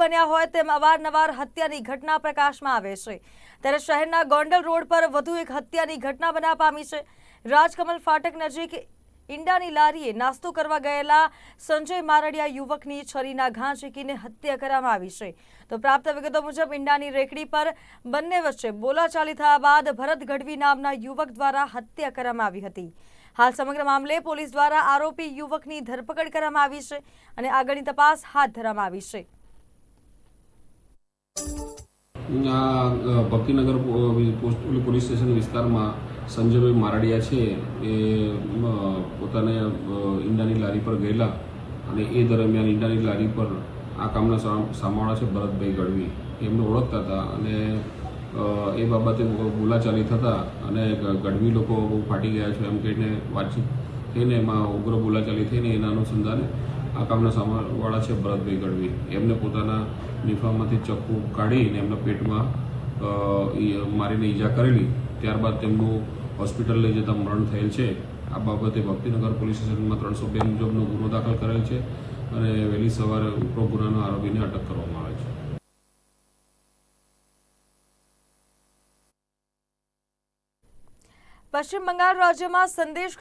બન્યા હોય તેમ અવારનવાર હત્યાની ઘટના પ્રકાશમાં આવે છે. ત્યારે શહેરના ગોંડલ રોડ પર વધુ એક હત્યાની ઘટના બના પામી છે. રાજકમલ ફાટક નજીક ઈંડાની લારીએ નાસ્તો કરવા ગયેલા સંજય મારડિયા યુવકની છરીના ઘા ઝીકીને હત્યા કરવામાં આવી છે. તો પ્રાપ્ત વિગતો મુજબ ઈંડાની રેકડી પર બંને વચ્ચે બોલાચાલી થયા બાદ ભરત ગઢવી નામના યુવક દ્વારા હત્યા કરવામાં આવી હતી. હાલ સમગ્ર મામલે પોલીસ દ્વારા આરોપી યુવકની ધરપકડ કરવામાં આવી છે અને આગળની તપાસ હાથ ધરવામાં આવી છે. આ ભક્તિનગર પોસ્ટ પોલીસ સ્ટેશન વિસ્તારમાં સંજયભાઈ મારડિયા છે. એ પોતાને ઈંડાની લારી પર ગયેલા અને એ દરમિયાન ઈંડાની લારી પર આ કામના સામાવાળા છે ભરતભાઈ ગઢવી. એમને ઓળખતા હતા અને એ બાબતે બોલાચાલી થતા અને ગઢવી લોકો બહુ ફાટી ગયા છે એમ કહીને વાતચીત થઈને એમાં ઉગ્ર બોલાચાલી થઈને એના અનુસંધાને આ કામના સામાવાળા છે ભરતભાઈ ગઢવી. એમને પોતાના નિફામાંથી ચપ્પુ કાઢીને એમના પેટમાં મારીને ઈજા કરેલી. ત્યારબાદ તેમનું હોસ્પિટલ લઈ જતા મરણ થયેલ છે. આ બાબતે ભક્તિનગર પોલીસ સ્ટેશનમાં ત્રણસો બે મુજબનો ગુનો દાખલ કરેલ છે અને વહેલી સવારે ઉપરો ગુનાના આરોપીને અટક કરવામાં આવે છે. પશ્ચિમ બંગાળ રાજ્યમાં સંદેશ